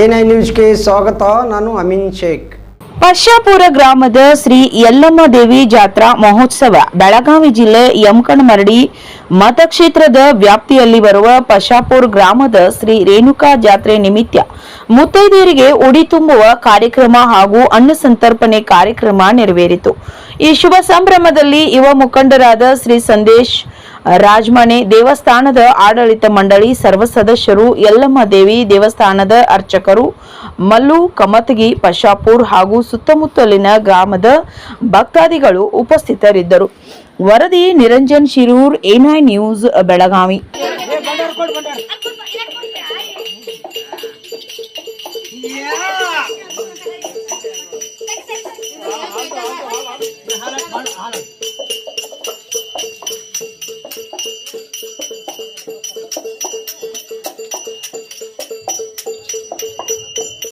NI ನ್ಯೂಸ್ಗೆ ಸ್ವಾಗತ, ನಾನು ಅಮಿನ್ ಶೇಖ್. ಪಶ್ಚಾಪುರ ಗ್ರಾಮದ ಶ್ರೀ ಯಲ್ಲಮ್ಮ ದೇವಿ ಜಾತ್ರಾ ಮಹೋತ್ಸವ, ಬೆಳಗಾವಿ ಜಿಲ್ಲೆ ಯಮಕಣಮರಡಿ ಮತಕ್ಷೇತ್ರದ ವ್ಯಾಪ್ತಿಯಲ್ಲಿ ಬರುವ ಪಶಾಪುರ್ ಗ್ರಾಮದ ಶ್ರೀ ರೇಣುಕಾ ಜಾತ್ರೆ ನಿಮಿತ್ತ ಮುತ್ತೈದೆಯರಿಗೆ ಉಡಿ ತುಂಬುವ ಕಾರ್ಯಕ್ರಮ ಹಾಗೂ ಅನ್ನ ಸಂತರ್ಪಣೆ ಕಾರ್ಯಕ್ರಮ ನೆರವೇರಿತು. ಈ ಶುಭ ಸಂಭ್ರಮದಲ್ಲಿ ಯುವ ಮುಖಂಡರಾದ ಶ್ರೀ ಸಂದೇಶ್ ರಾಜಮನೆ ದೇವಸ್ಥಾನದ ಆಡಳಿತ ಮಂಡಳಿ ಸರ್ವ ಸದಸ್ಯರು ಯಲ್ಲಮ್ಮ ದೇವಿ ದೇವಸ್ಥಾನದ ಅರ್ಚಕರು ಮಲ್ಲು ಕಮತಗಿ ಪಶಾಪುರ್ ಹಾಗೂ ಸುತ್ತಮುತ್ತಲಿನ ಗ್ರಾಮದ ಭಕ್ತಾದಿಗಳು ಉಪಸ್ಥಿತರಿದ್ದರು. ವರದಿ ನಿರಂಜನ್ ಶಿರೂರ್ ಎನ್ಐ ನ್ಯೂಸ್, ಬೆಳಗಾವಿ.